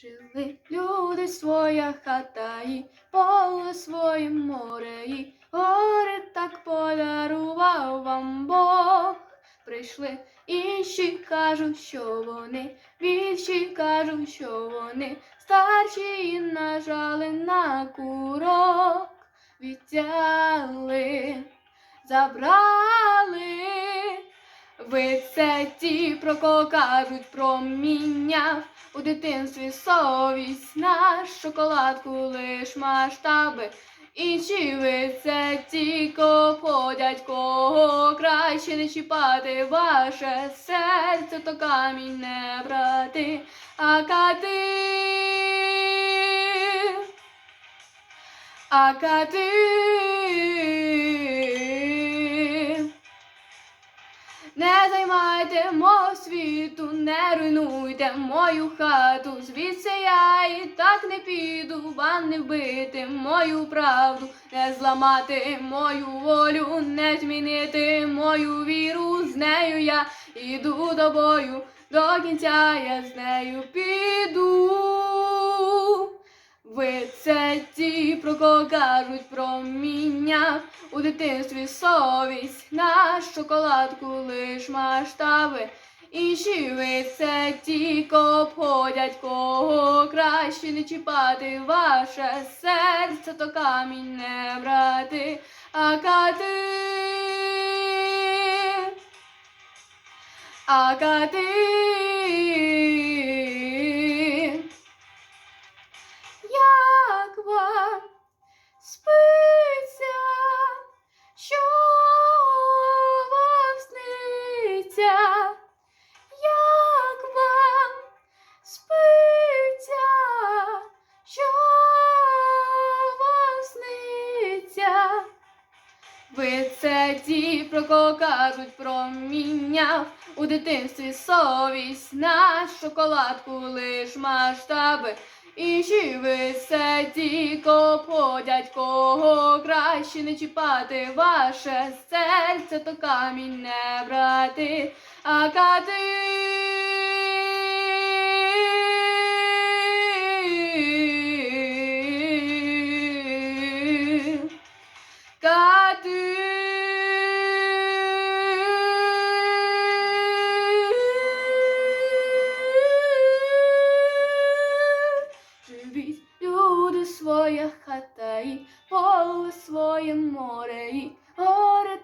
Жили люди своя хата і поле своє море, і гори так подарував вам Бог. Прийшли інші, кажуть, що вони більші, кажуть, що вони старші і нажали на курок, відтяли, забрали. Ви це ті, про кого кажуть проміння. У дитинстві совість наш шоколадку лиш масштаби. Інші ви це ті, кого кого краще не чіпати ваше серце, то камінь не брати, а кати. А кати. Не займайте мого світу, не руйнуйте мою хату. Звідси я і так не піду, вам не вбити мою правду, не зламати мою волю, не змінити мою віру. З нею я іду до бою, до кінця я з нею піду. Ви це ті, про кого кажуть проміння. У дитинстві совість шоколадку лиш масштаби. Інші це ті, обходять, кого краще не чіпати ваше серце, то камінь не брати, а кати. А кати. Ті, про кого кажуть проміння. У дитинстві совість на шоколадку лиш масштаби. Інші ви це кого обходять, кого краще не чіпати ваше серце, то камінь не брати, а кати. своя хата, і поле своє море, і гори